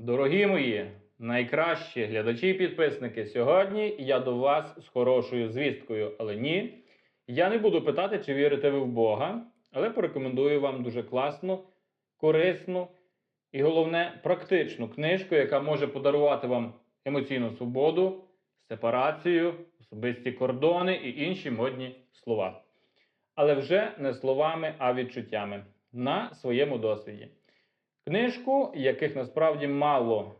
Дорогі мої, найкращі глядачі і підписники, сьогодні я до вас з хорошою звісткою. Але ні, я не буду питати, чи вірите ви в Бога, але порекомендую вам дуже класну, корисну і головне практичну книжку, яка може подарувати вам емоційну свободу, сепарацію, особисті кордони і інші модні слова. Але вже не словами, а відчуттями на своєму досвіді. Книжку, яких насправді мало.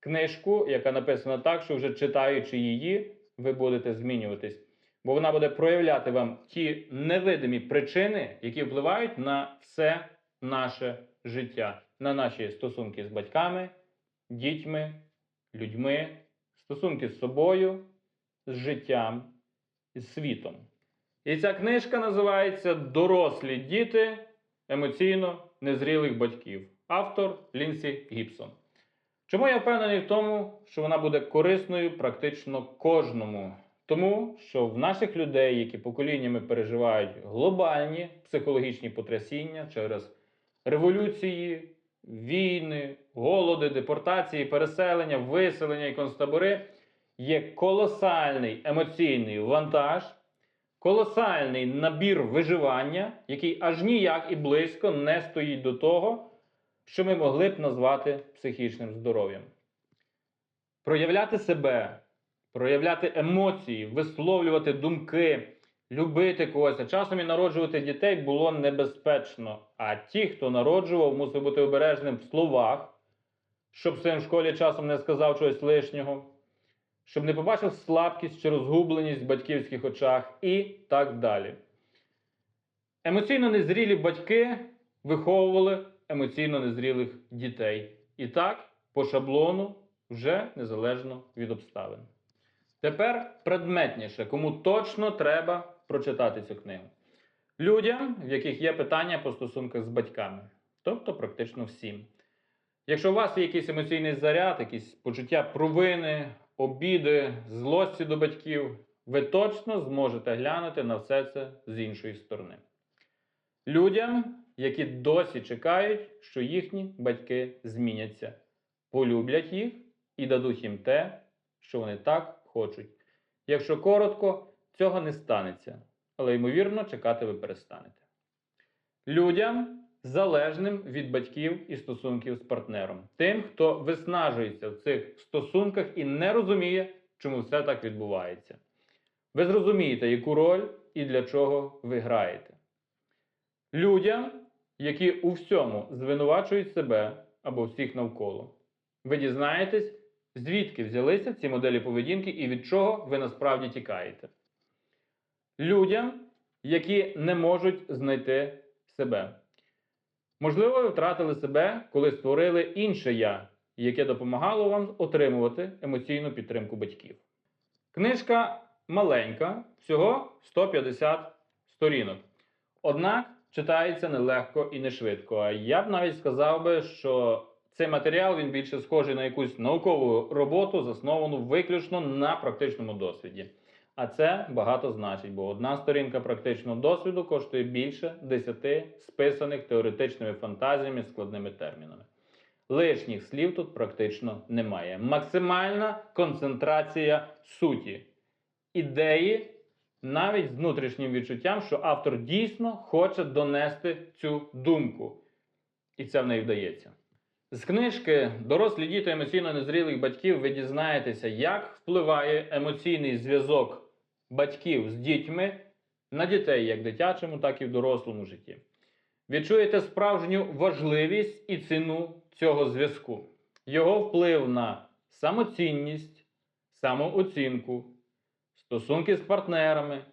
Книжку, яка написана так, що вже читаючи її, ви будете змінюватись. Бо вона буде проявляти вам ті невидимі причини, які впливають на все наше життя, на наші стосунки з батьками, дітьми, людьми, стосунки з собою, з життям, з світом. І ця книжка називається Дорослі діти емоційно незрілих батьків. Автор Лінсі Гібсон. Чому я впевнений в тому, що вона буде корисною практично кожному? Тому що в наших людей, які поколіннями переживають глобальні психологічні потрясіння через революції, війни, голоди, депортації, переселення, виселення і концтабори, є колосальний емоційний вантаж, колосальний набір виживання, який аж ніяк і близько не стоїть до того, що ми могли б назвати психічним здоров'ям. Проявляти себе, проявляти емоції, висловлювати думки, любити когось, а часом і народжувати дітей було небезпечно. А ті, хто народжував, мусив бути обережним в словах, щоб син в школі часом не сказав чогось лишнього, щоб не побачив слабкість чи розгубленість в батьківських очах і так далі. Емоційно незрілі батьки виховували емоційно незрілих дітей. І так, по шаблону, вже незалежно від обставин. Тепер предметніше, кому точно треба прочитати цю книгу. Людям, в яких є питання по стосунках з батьками, тобто практично всім. Якщо у вас є якийсь емоційний заряд, якісь почуття провини, обіди, злості до батьків, ви точно зможете глянути на все це з іншої сторони. Людям, які досі чекають, що їхні батьки зміняться, полюблять їх і дадуть їм те, що вони так хочуть. Якщо коротко, цього не станеться, але ймовірно, чекати ви перестанете. Людям, залежним від батьків і стосунків з партнером, тим, хто виснажується в цих стосунках і не розуміє, чому все так відбувається. Ви зрозумієте, яку роль і для чого ви граєте. Людям, які у всьому звинувачують себе або всіх навколо. Ви дізнаєтесь, звідки взялися ці моделі поведінки і від чого ви насправді тікаєте. Людям, які не можуть знайти себе. Можливо, ви втратили себе, коли створили інше я, яке допомагало вам отримувати емоційну підтримку батьків. Книжка маленька, всього 150 сторінок. Однак читається нелегко і не швидко. А я б навіть сказав би, що цей матеріал він більше схожий на якусь наукову роботу, засновану виключно на практичному досвіді. А це багато значить, бо одна сторінка практичного досвіду коштує більше 10 списаних теоретичними фантазіями складними термінами. Лишніх слів тут практично немає. Максимальна концентрація суті, ідеї, навіть з внутрішнім відчуттям, що автор дійсно хоче донести цю думку. І це в неї вдається. З книжки Дорослі діти емоційно незрілих батьків ви дізнаєтеся, як впливає емоційний зв'язок батьків з дітьми на дітей як в дитячому, так і в дорослому житті. Відчуєте справжню важливість і ціну цього зв'язку, його вплив на самоцінність, самооцінку, стосунки з партнерами,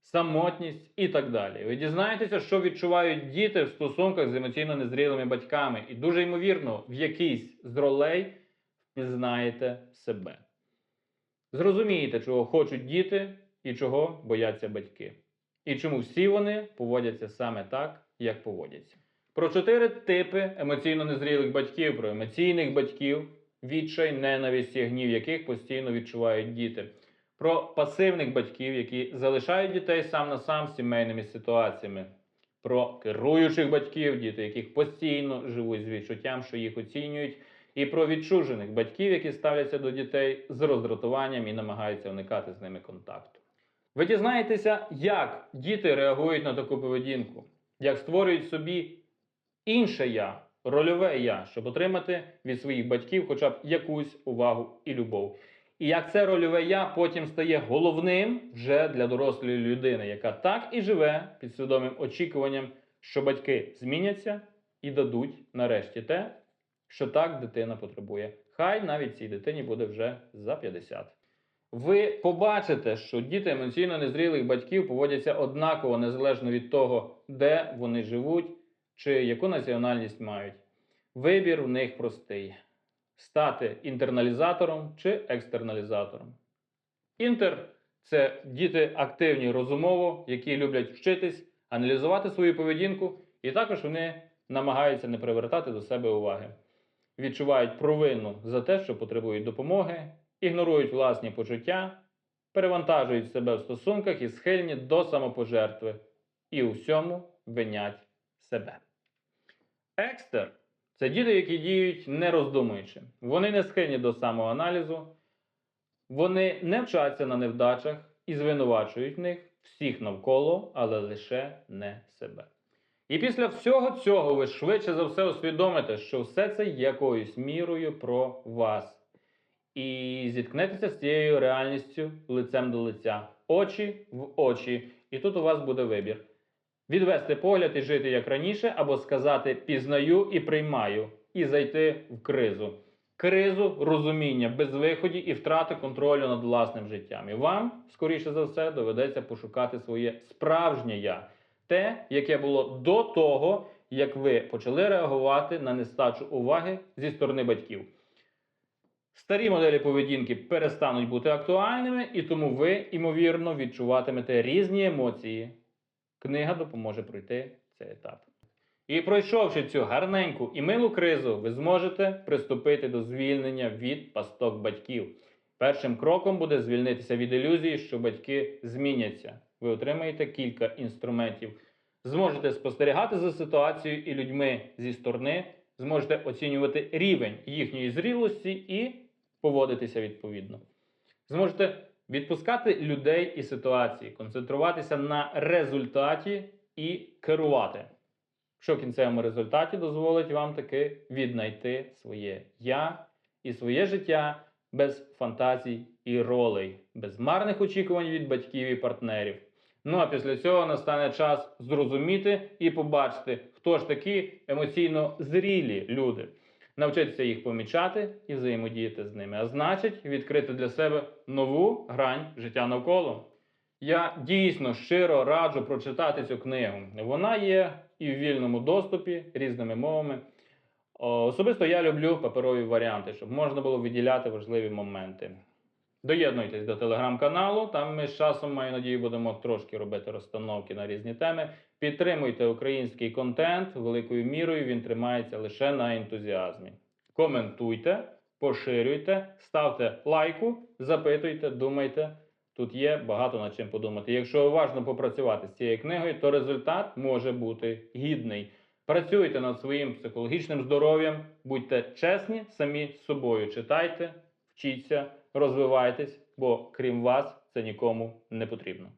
самотність і так далі. Ви дізнаєтеся, що відчувають діти в стосунках з емоційно незрілими батьками, і дуже ймовірно, в якійсь з ролей впізнаєте себе. Зрозумієте, чого хочуть діти і чого бояться батьки. І чому всі вони поводяться саме так, як поводяться. Про чотири типи емоційно незрілих батьків, про емоційних батьків, відчай, ненависть і гнів, яких постійно відчувають діти. Про пасивних батьків, які залишають дітей сам на сам з сімейними ситуаціями. Про керуючих батьків, діти, яких постійно живуть з відчуттям, що їх оцінюють, і про відчужених батьків, які ставляться до дітей з роздратуванням і намагаються уникати з ними контакту. Ви дізнаєтеся, як діти реагують на таку поведінку, як створюють собі інше я, рольове я, щоб отримати від своїх батьків хоча б якусь увагу і любов. І як це рольове я потім стає головним вже для дорослої людини, яка так і живе під свідомим очікуванням, що батьки зміняться і дадуть нарешті те, що так дитина потребує. Хай навіть цій дитині буде вже за 50. Ви побачите, що діти емоційно незрілих батьків поводяться однаково незалежно від того, де вони живуть чи яку національність мають. Вибір в них простий: стати інтерналізатором чи екстерналізатором. Інтер це діти активні розумово, які люблять вчитись, аналізувати свою поведінку, і також вони намагаються не привертати до себе уваги. Відчувають провину за те, що потребують допомоги, ігнорують власні почуття, перевантажують себе в стосунках і схильні до самопожертви, і у всьому винять себе. Екстер це діти, які діють не роздумуючи. Вони не схильні до самоаналізу, вони не вчаться на невдачах і звинувачують в них всіх навколо, але лише не себе. І після всього цього ви швидше за все усвідомите, що все це якоюсь мірою про вас. І зіткнетеся з цією реальністю лицем до лиця, очі в очі. І тут у вас буде вибір: відвести погляд і жити як раніше, або сказати пізнаю і приймаю, і зайти в кризу. Кризу розуміння безвиході і втрати контролю над власним життям. І вам, скоріше за все, доведеться пошукати своє справжнє я, те, яке було до того, як ви почали реагувати на нестачу уваги зі сторони батьків. Старі моделі поведінки перестануть бути актуальними, і тому ви, ймовірно, відчуватимете різні емоції. Книга допоможе пройти цей етап. І пройшовши цю гарненьку і милу кризу, ви зможете приступити до звільнення від пасток батьків. Першим кроком буде звільнитися від ілюзії, що батьки зміняться. Ви отримаєте кілька інструментів. Зможете спостерігати за ситуацією і людьми зі сторони, зможете оцінювати рівень їхньої зрілості і поводитися відповідно. Зможете відпускати людей і ситуації, концентруватися на результаті і керувати що в кінцевому результаті дозволить вам таки віднайти своє я і своє життя без фантазій і ролей, без марних очікувань від батьків і партнерів. Ну а після цього настане час зрозуміти і побачити, хто ж такі емоційно зрілі люди. Навчитися їх помічати і взаємодіяти з ними, а значить, відкрити для себе нову грань життя навколо. Я дійсно щиро раджу прочитати цю книгу. Вона є і в вільному доступі різними мовами. Особисто я люблю паперові варіанти, щоб можна було виділяти важливі моменти. Доєднуйтесь до телеграм-каналу, там ми з часом, маю надію, будемо трошки робити розстановки на різні теми. Підтримуйте український контент, великою мірою він тримається лише на ентузіазмі. Коментуйте, поширюйте, ставте лайку, запитуйте, думайте. Тут є багато над чим подумати. Якщо уважно попрацювати з цією книгою, то результат може бути гідний. Працюйте над своїм психологічним здоров'ям, будьте чесні самі з собою. Читайте, вчіться, розвивайтесь, бо крім вас це нікому не потрібно.